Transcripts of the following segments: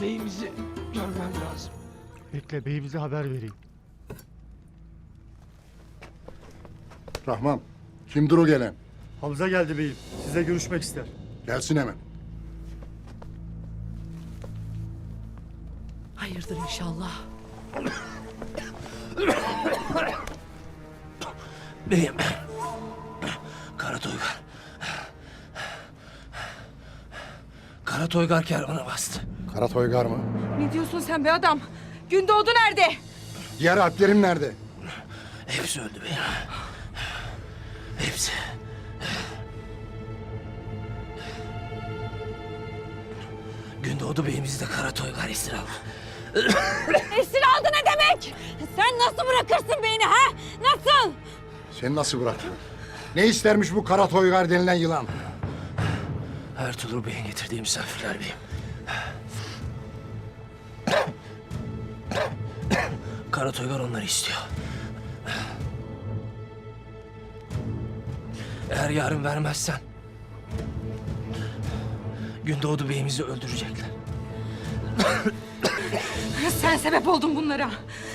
Beyimizi görmem lazım. Bekle beyimize haber vereyim. Rahman, kimdir o gelen? Hamza geldi beyim. Size görüşmek ister. Gelsin hemen. Hayırdır inşallah. Beyim. Kara Toygar. Kara Toygar kervanı bastı. Kara Toygar mı? Ne diyorsun sen be adam? Gündoğdu nerede? Diğer alplerim nerede? Hepsi öldü beyim. Hepsi. Gündoğdu beyimizi de Kara Toygar esir aldı. Esir aldı ne demek? Sen nasıl bırakırsın beni ha? Nasıl? Seni nasıl bıraktın? Ne istermiş bu Kara Toygar denilen yılan? Ertuğrul Bey'in getirdiği misafirler beyim. Kara Toygar onları istiyor. Eğer yarın vermezsen... Gündoğdu Bey'imizi öldürecekler. Sen sebep oldun bunlara.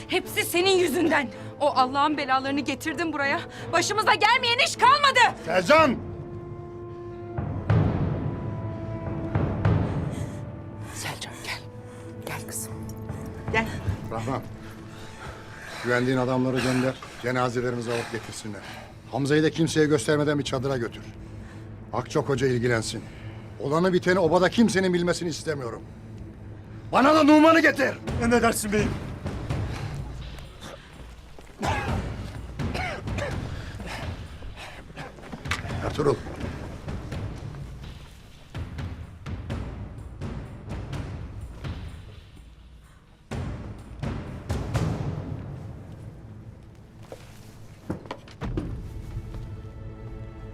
Hepsi senin yüzünden. O Allah'ın belalarını getirdin buraya. Başımıza gelmeyen iş kalmadı. Sercan! Selcan gel. Gel kızım. Rahman, güvendiğin adamları gönder. Cenazelerimizi alıp getirsinler. Hamza'yı da kimseye göstermeden bir çadıra götür. Akçok Hoca ilgilensin. Olanı biteni obada kimsenin bilmesini istemiyorum. Bana da Numan'ı getir. Emredersin beyim. Ertuğrul.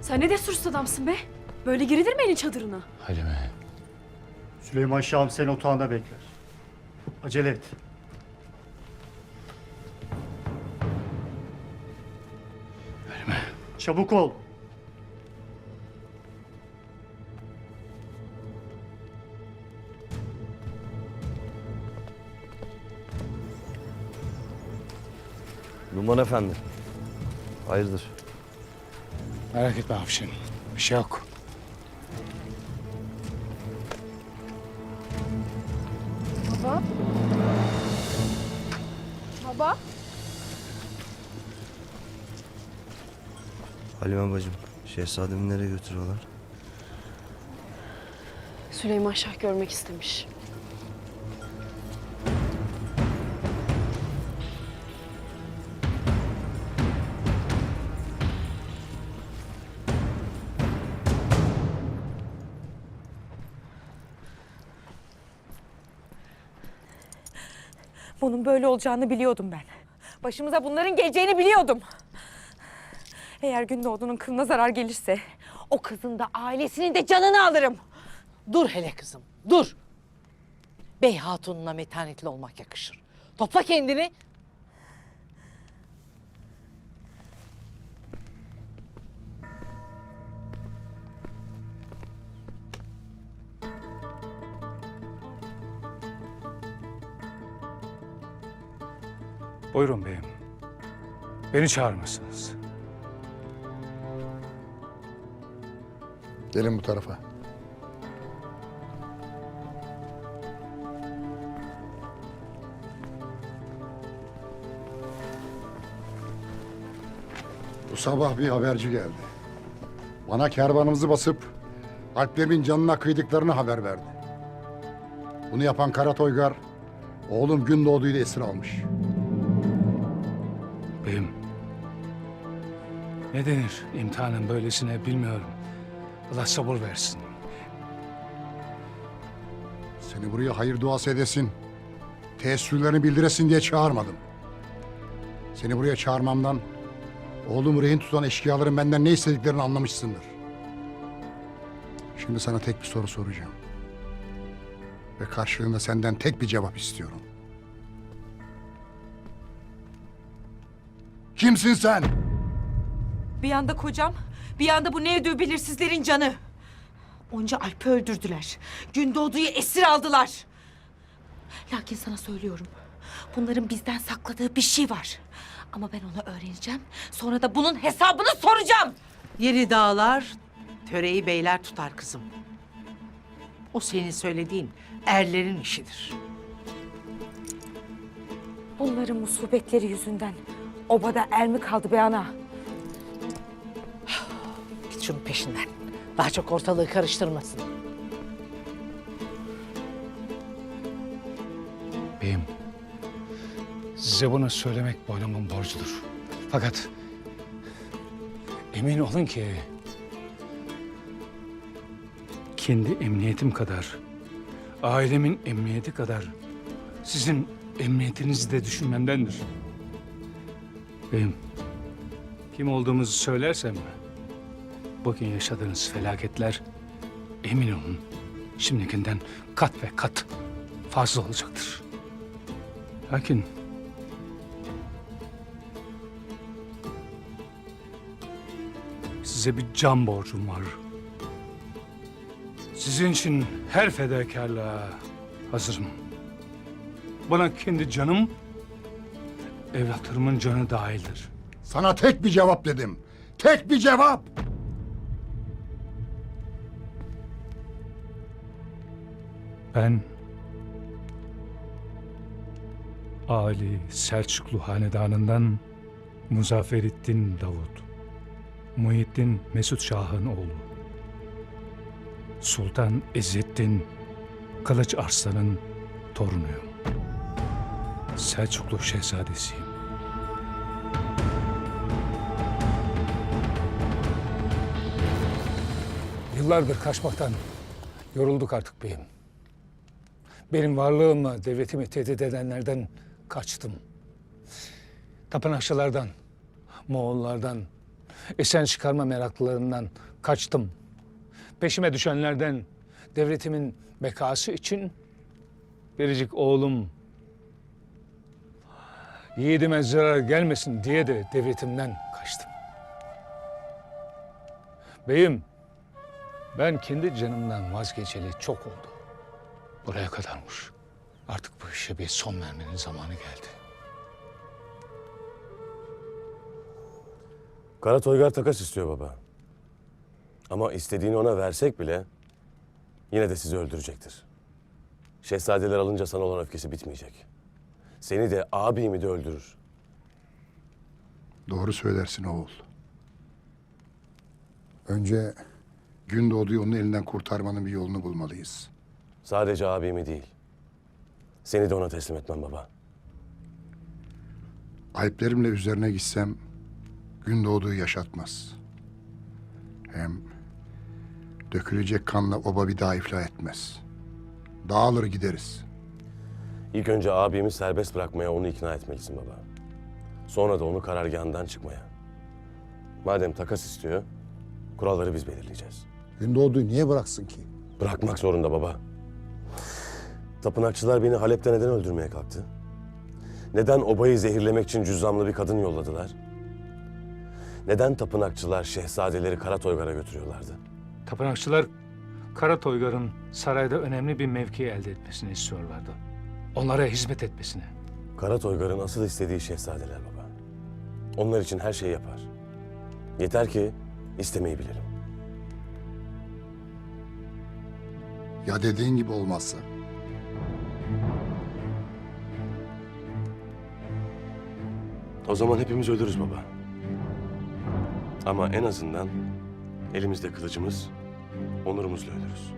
Sen ne desursuz adamsın be? Böyle girilir mi elin çadırına? Halime. Süleyman Şahım seni otağında bekler. Acele et. Çabuk ol. Numan Efendi. Hayırdır? Merak etme Afşin. Bir şey yok. Baba. Baba. Halime bacım, şehzademi nereye götürüyorlar? Süleyman Şah görmek istemiş. Bunun böyle olacağını biliyordum ben. Başımıza bunların geleceğini biliyordum. Eğer Gündoğdu'nun kılına zarar gelirse o kızın da ailesinin de canını alırım. Dur hele kızım, dur. Bey hatununa metanetli olmak yakışır. Topla kendini. Buyurun beyim. Beni çağırmışsınız. Gelin bu tarafa. Bu sabah bir haberci geldi. Bana kervanımızı basıp Alplerimin canına kıydıklarını haber verdi. Bunu yapan Kara Toygar, oğlum Gündoğdu'yu da esir almış. Ne denir imtihanın böylesine bilmiyorum. Allah sabır versin. Seni buraya hayır duası edesin, teessürlerini bildiresin diye çağırmadım. Seni buraya çağırmamdan, oğlumu rehin tutan eşkıyaların benden ne istediklerini anlamışsındır. Şimdi sana tek bir soru soracağım. Ve karşılığında senden tek bir cevap istiyorum. Kimsin sen? Bir yanda kocam, bir yanda bu ne ödüğü belirsizlerin canı. Onca Alp'i öldürdüler. Gündoğdu'yu esir aldılar. Lakin sana söylüyorum. Bunların bizden sakladığı bir şey var. Ama ben onu öğreneceğim. Sonra da bunun hesabını soracağım. Yeri dağlar, töreyi beyler tutar kızım. O senin söylediğin erlerin işidir. Bunların musibetleri yüzünden obada er mi kaldı be ana? Şunun peşinden. Daha çok ortalığı karıştırmasın. Beyim, size bunu söylemek boynumun borcudur. Fakat emin olun ki kendi emniyetim kadar, ailemin emniyeti kadar sizin emniyetinizi de düşünmemdendir. Beyim, kim olduğumuzu söylersem bugün yaşadığınız felaketler emin olun şimdikinden kat ve kat fazla olacaktır. Lakin size bir can borcum var. Sizin için her fedakarlığa hazırım. Bana kendi canım, evlatlarımın canı dahildir. Sana tek bir cevap dedim. Tek bir cevap. Ben Ali Selçuklu Hanedanı'ndan Muzafferettin Davut, Muhittin Mesut Şah'ın oğlu. Sultan İzzettin Kılıç Arslan'ın torunuyum. Selçuklu Şehzadesiyim. Yıllardır kaçmaktan yorulduk artık beyim. Benim varlığımla devletimi tehdit edenlerden kaçtım. Tapınakçılardan, Moğollardan, esen çıkarma meraklılarından kaçtım. Peşime düşenlerden devletimin bekası için biricik oğlum yiğidime zarar gelmesin diye de devletimden kaçtım. Beyim, ben kendi canımdan vazgeçeli çok oldu. Buraya kadarmış. Artık bu işe bir son vermenin zamanı geldi. Kara Toygar takas istiyor baba. Ama istediğini ona versek bile yine de sizi öldürecektir. Şehzadeler alınca sana olan öfkesi bitmeyecek. Seni de abimi de öldürür. Doğru söylersin oğul. Önce Gündoğdu'yu onun elinden kurtarmanın bir yolunu bulmalıyız. Sadece abimi değil. Seni de ona teslim etmem baba. Alplerimle üzerine gitsem Gündoğdu'yu yaşatmaz. Hem dökülecek kanla oba bir daha iflah etmez. Dağılır gideriz. İlk önce abimi serbest bırakmaya onu ikna etmelisin baba. Sonra da onu karargahından çıkmaya. Madem takas istiyor, kuralları biz belirleyeceğiz. Gündoğdu'yu niye bıraksın ki? Bırakmak zorunda baba. Tapınakçılar beni Halep'te neden öldürmeye kalktı? Neden obayı zehirlemek için cüzzamlı bir kadın yolladılar? Neden tapınakçılar şehzadeleri Kara Toygar'a götürüyorlardı? Tapınakçılar Kara Toygar'ın sarayda önemli bir mevki elde etmesini istiyorlardı. Onlara hizmet etmesini. Kara Toygar'ın asıl istediği şehzadeler baba. Onlar için her şeyi yapar. Yeter ki istemeyi bilirim. Ya dediğin gibi olmazsa? O zaman hepimiz ölürüz baba. Ama en azından elimizde kılıcımız, onurumuzla ölürüz.